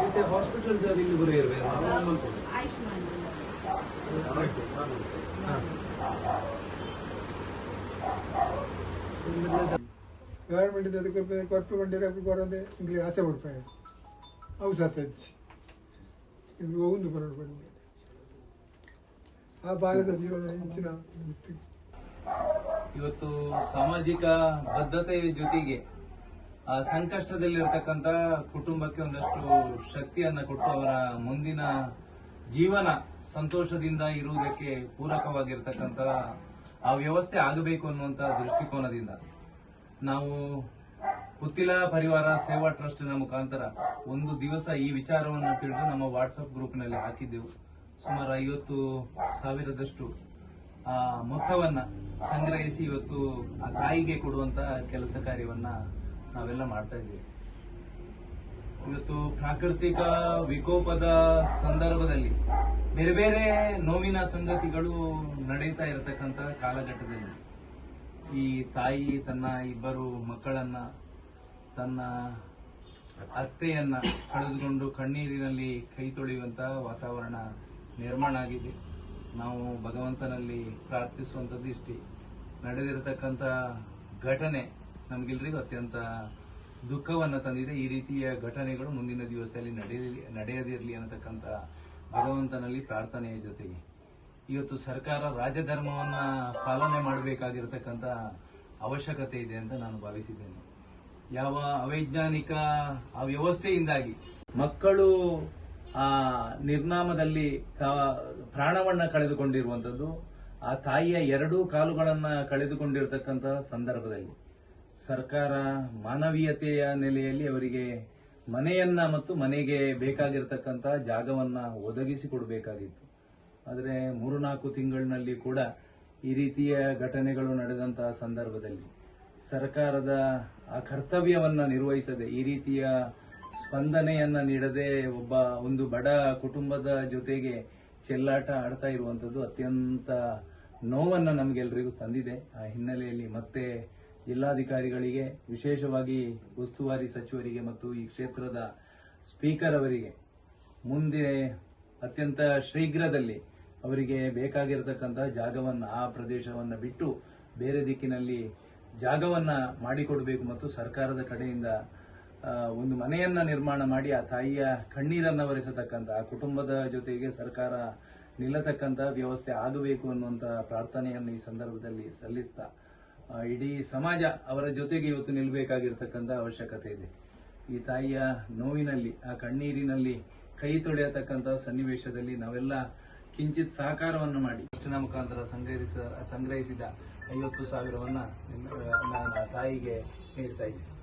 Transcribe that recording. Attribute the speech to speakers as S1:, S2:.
S1: ಮತ್ತೆ ಹಾಸ್ಪಿಟಲ್ ಇಲ್ಲಿ ಬರೋ ಇರುವೆ
S2: ಆಯುಷ್ಮಾನ್
S3: ಗೌರ್ಮೆಂಟ್ ಕೊಟ್ಟು ಕೊಂಡರೆ ಬರೋದೆ ಇಲ್ಲಿ ಆಸೆ ಪಡ್ಪಾಯ ಅವು ಸತ್ತಚ್ಚಿ ಇಲ್ಲಿ ಒಂದು ಬರೋದು ಆ ಭಾಗದ ಜೀವನ ಹೆಚ್ಚಿನ
S1: ಇವತ್ತು ಸಾಮಾಜಿಕ ಬದ್ಧತೆ ಜೊತೆಗೆ ಸಂಕಷ್ಟದಲ್ಲಿರ್ತಕ್ಕಂಥ ಕುಟುಂಬಕ್ಕೆ ಒಂದಷ್ಟು ಶಕ್ತಿಯನ್ನ ಕೊಟ್ಟು ಅವರ ಮುಂದಿನ ಜೀವನ ಸಂತೋಷದಿಂದ ಇರುವುದಕ್ಕೆ ಪೂರಕವಾಗಿರ್ತಕ್ಕಂಥ ಆ ವ್ಯವಸ್ಥೆ ಆಗಬೇಕು ಅನ್ನುವಂತ ದೃಷ್ಟಿಕೋನದಿಂದ. ನಾವು ಪುತ್ತಿಲ ಪರಿವಾರ ಸೇವಾ ಟ್ರಸ್ಟ್ನ ಮುಖಾಂತರ ಒಂದು ದಿವಸ ಈ ವಿಚಾರವನ್ನು ತಿಳಿದು ನಮ್ಮ ವಾಟ್ಸಪ್ ಗ್ರೂಪ್ನಲ್ಲಿ ಹಾಕಿದ್ದೆವು. ಸುಮಾರು ಐವತ್ತು ಸಾವಿರದಷ್ಟು, ಆ, ಮೊತ್ತವನ್ನ ಸಂಗ್ರಹಿಸಿ ಇವತ್ತು ಆ ತಾಯಿಗೆ ಕೊಡುವಂತ ಕೆಲಸ ಕಾರ್ಯವನ್ನ ನಾವೆಲ್ಲ ಮಾಡ್ತಾ ಇದ್ದೀವಿ. ಇವತ್ತು ಪ್ರಾಕೃತಿಕ ವಿಕೋಪದ ಸಂದರ್ಭದಲ್ಲಿ ಬೇರೆ ಬೇರೆ ನೋವಿನ ಸಂಗತಿಗಳು ನಡೀತಾ ಇರತಕ್ಕಂತ ಕಾಲಘಟ್ಟದಲ್ಲಿ ಈ ತಾಯಿ, ತನ್ನ ಇಬ್ಬರು ಮಕ್ಕಳನ್ನ, ತನ್ನ ಅತ್ತೆಯನ್ನ ಕಳೆದುಕೊಂಡು ಕಣ್ಣೀರಿನಲ್ಲಿ ಕೈ ತೊಳೆಯುವಂತ ವಾತಾವರಣ ನಿರ್ಮಾಣ ಆಗಿದೆ. ನಾವು ಭಗವಂತನಲ್ಲಿ ಪ್ರಾರ್ಥಿಸುವಂಥದ್ದು ಇಷ್ಟೇ ನಡೆದಿರತಕ್ಕಂಥ ಘಟನೆ ನಮಗೆಲ್ಲರಿಗೂ ಅತ್ಯಂತ ದುಃಖವನ್ನ ತಂದಿದೆ. ಈ ರೀತಿಯ ಘಟನೆಗಳು ಮುಂದಿನ ದಿವಸದಲ್ಲಿ ನಡೆಯಲಿ ನಡೆಯದಿರಲಿ ಅನ್ನತಕ್ಕಂಥ ಭಗವಂತನಲ್ಲಿ ಪ್ರಾರ್ಥನೆಯ ಜೊತೆಗೆ. ಇವತ್ತು ಸರ್ಕಾರ ರಾಜಧರ್ಮವನ್ನು ಪಾಲನೆ ಮಾಡಬೇಕಾಗಿರತಕ್ಕಂಥ ಅವಶ್ಯಕತೆ ಇದೆ ಅಂತ ನಾನು ಭಾವಿಸಿದ್ದೇನೆ. ಯಾವ ಅವೈಜ್ಞಾನಿಕ ವ್ಯವಸ್ಥೆಯಿಂದಾಗಿ ಮಕ್ಕಳು ಆ ನಿರ್ನಾಮದಲ್ಲಿ ಪ್ರಾಣವನ್ನ ಕಳೆದುಕೊಂಡಿರುವಂತದ್ದು, ಆ ತಾಯಿಯ ಎರಡೂ ಕಾಲುಗಳನ್ನ ಕಳೆದುಕೊಂಡಿರತಕ್ಕಂತಹ ಸಂದರ್ಭದಲ್ಲಿ. ಸರ್ಕಾರ ಮಾನವೀಯತೆಯ ನೆಲೆಯಲ್ಲಿ ಅವರಿಗೆ ಮನೆಯನ್ನ ಮತ್ತು ಮನೆಗೆ ಬೇಕಾಗಿರ್ತಕ್ಕಂತ ಜಾಗವನ್ನ ಒದಗಿಸಿಕೊಡಬೇಕಾಗಿತ್ತು ಆದರೆ ಮೂರು ನಾಲ್ಕು ತಿಂಗಳಿನಲ್ಲಿ ಕೂಡ ಈ ರೀತಿಯ ಘಟನೆಗಳು ನಡೆದಂತಹ ಸಂದರ್ಭದಲ್ಲಿ ಸರ್ಕಾರದ ಆ ಕರ್ತವ್ಯವನ್ನ ನಿರ್ವಹಿಸದೆ, ಈ ರೀತಿಯ ಸ್ಪಂದನೆಯನ್ನ ನೀಡದೆ ಒಬ್ಬ ಒಂದು ಬಡ ಕುಟುಂಬದ ಜೊತೆಗೆ ಚೆಲ್ಲಾಟ ಆಡ್ತಾ ಇರುವಂಥದ್ದು ಅತ್ಯಂತ ನೋವನ್ನ ನಮಗೆಲ್ಲರಿಗೂ ತಂದಿದೆ. ಆ ಹಿನ್ನೆಲೆಯಲ್ಲಿ ಮತ್ತೆ ಜಿಲ್ಲಾಧಿಕಾರಿಗಳಿಗೆ, ವಿಶೇಷವಾಗಿ ಉಸ್ತುವಾರಿ ಸಚಿವರಿಗೆ ಮತ್ತು ಈ ಕ್ಷೇತ್ರದ ಸ್ಪೀಕರ್ ಅವರಿಗೆ ಮುಂದೆ ಅತ್ಯಂತ ಶೀಘ್ರದಲ್ಲಿ ಅವರಿಗೆ ಬೇಕಾಗಿರತಕ್ಕಂತಹ ಜಾಗವನ್ನು, ಆ ಪ್ರದೇಶವನ್ನು ಬಿಟ್ಟು ಬೇರೆ ದಿಕ್ಕಿನಲ್ಲಿ ಜಾಗವನ್ನು ಮಾಡಿಕೊಡಬೇಕು ಮತ್ತು ಸರ್ಕಾರದ ಕಡೆಯಿಂದ ಒಂದು ಮನೆಯನ್ನ ನಿರ್ಮಾಣ ಮಾಡಿ, ಆ ತಾಯಿಯ ಕಣ್ಣೀರನ್ನು ಒರೆಸತಕ್ಕಂಥ ಕುಟುಂಬದ ಜೊತೆಗೆ ಸರ್ಕಾರ ನಿಲ್ಲತಕ್ಕಂಥ ವ್ಯವಸ್ಥೆ ಆಗಬೇಕು ಅನ್ನುವಂಥ ಪ್ರಾರ್ಥನೆಯನ್ನು ಈ ಸಂದರ್ಭದಲ್ಲಿ ಸಲ್ಲಿಸ್ತಾ ಇಡೀ ಸಮಾಜ ಅವರ ಜೊತೆಗೆ ಇವತ್ತು ನಿಲ್ಲಬೇಕಾಗಿರ್ತಕ್ಕಂಥ ಅವಶ್ಯಕತೆ ಇದೆ. ಈ ತಾಯಿಯ ನೋವಿನಲ್ಲಿ, ಆ ಕಣ್ಣೀರಿನಲ್ಲಿ ಕೈ ತೊಳೆಯತಕ್ಕಂಥ ಸನ್ನಿವೇಶದಲ್ಲಿ ನಾವೆಲ್ಲ ಕಿಂಚಿತ್ ಸಹಕಾರವನ್ನು ಮಾಡಿ ಟ್ರಸ್ಟಿನ ಮುಖಾಂತರ ಸಂಗ್ರಹಿಸ, ಸಂಗ್ರಹಿಸಿದ ಐವತ್ತು ಸಾವಿರವನ್ನು ನಾನು ತಾಯಿಗೆ ನೀಡ್ತಾ ಇದ್ದೀನಿ